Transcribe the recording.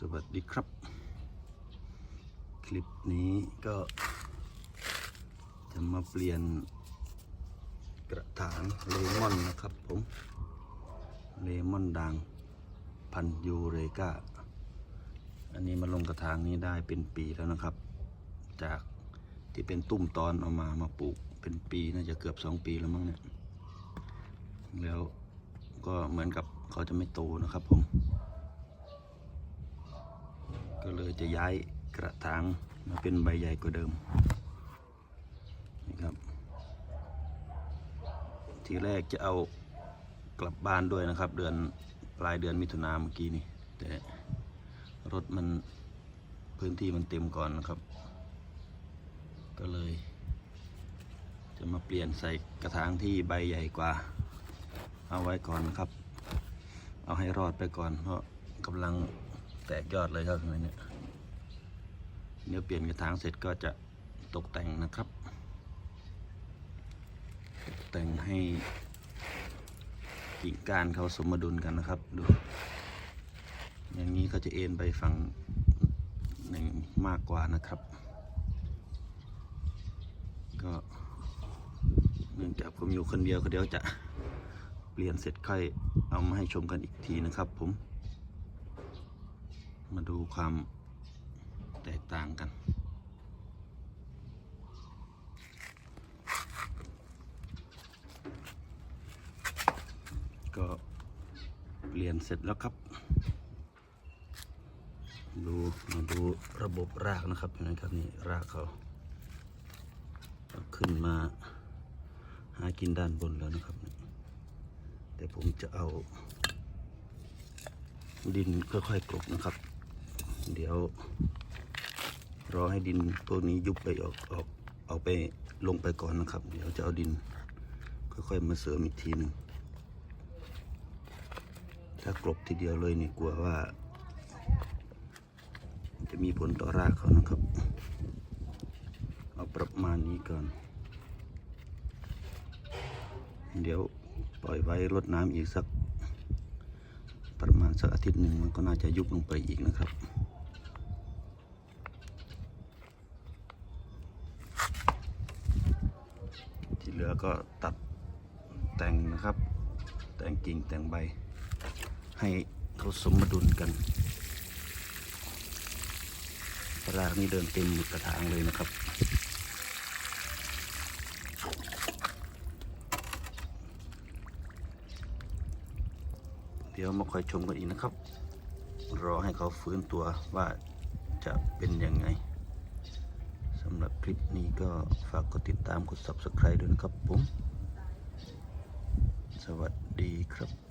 สวัสดีครับ คลิปนี้ก็จะมาเปลี่ยนกระถางเลมอนนะครับผมเลมอนด่างพันยูเรกาอันนี้มาลงกระถางนี้ได้เป็นปีแล้วนะครับ จากที่เป็นตุ่มตอนเอามามาปลูกเป็นปีน่าจะเกือบสองปีแล้วมั้งเนี่ยแล้วก็เหมือนกับเขาจะไม่โตนะครับผม ก็เลยจะย้ายกระถางมาเป็นใบใหญ่กว่าเดิมนี่ครับ ทีแรกจะเอากลับบ้านด้วยนะครับ เดือนปลายเดือนมิถุนาเมื่อกี้นี่แต่รถมันพื้นที่มันเต็มก่อนนะครับ ก็เลย จะมาเปลี่ยนใส่กระถางที่ใบใหญ่กว่า เอาไว้ก่อนนะครับ เอาให้รอดไปก่อนเพราะกำลัง แตกยอดเลยครับเนี่ยเดี๋ยวเปลี่ยนกระถางเสร็จก็จะตกแต่งนะครับ ตกแต่งให้กิ่งก้านเขาสมดุลกันนะครับดู อย่างนี้ก็จะเอ็นไปฝั่งหนึ่งมากกว่านะครับ ก็เนื่องจากผมอยู่คนเดียวก็เดี๋ยวจะเปลี่ยนเสร็จค่อยเอามาให้ชมกันอีกทีนะครับผม มาดูความแตกต่างกัน ก็เปลี่ยนเสร็จแล้วครับ ดูมาดูระบบรากนะครับเห็นไหมครับนี่รากเขาขึ้นมาหากินด้านบนแล้วนะครับ แต่ผมจะเอาดินค่อยๆกลบนะครับ เดี๋ยว รอให้ดินพวกนี้ยุบไปออกออกเอาไปลงไปก่อนนะครับ เดี๋ยวจะเอาดิน ค่อยๆมาเสริมอีกทีหนึ่งถ้ากลบทีเดียวเลยนี่กลัวว่า จะมีผลต่อรากเขานะครับ เอาประมาณนี้ก่อน เดี๋ยวปล่อยไว้รดน้ำอีกสักประมาณสักอาทิตย์หนึ่งมันก็น่าจะยุบลงไปอีกนะครับ ที่ เหลือก็ตัดแต่งนะครับ แต่งกิ่งแต่งใบ ให้เขาสมดุลกันรากนี่เดินเต็มกระถางเลยนะครับเดี๋ยวมาคอยชมกันอีกนะครับ รอให้เขาฟื้นตัวว่าจะเป็นยังไง ลิปนี้ก็ฝากกดติดตามกด subscribe ด้วยนะครับผม สวัสดีครับ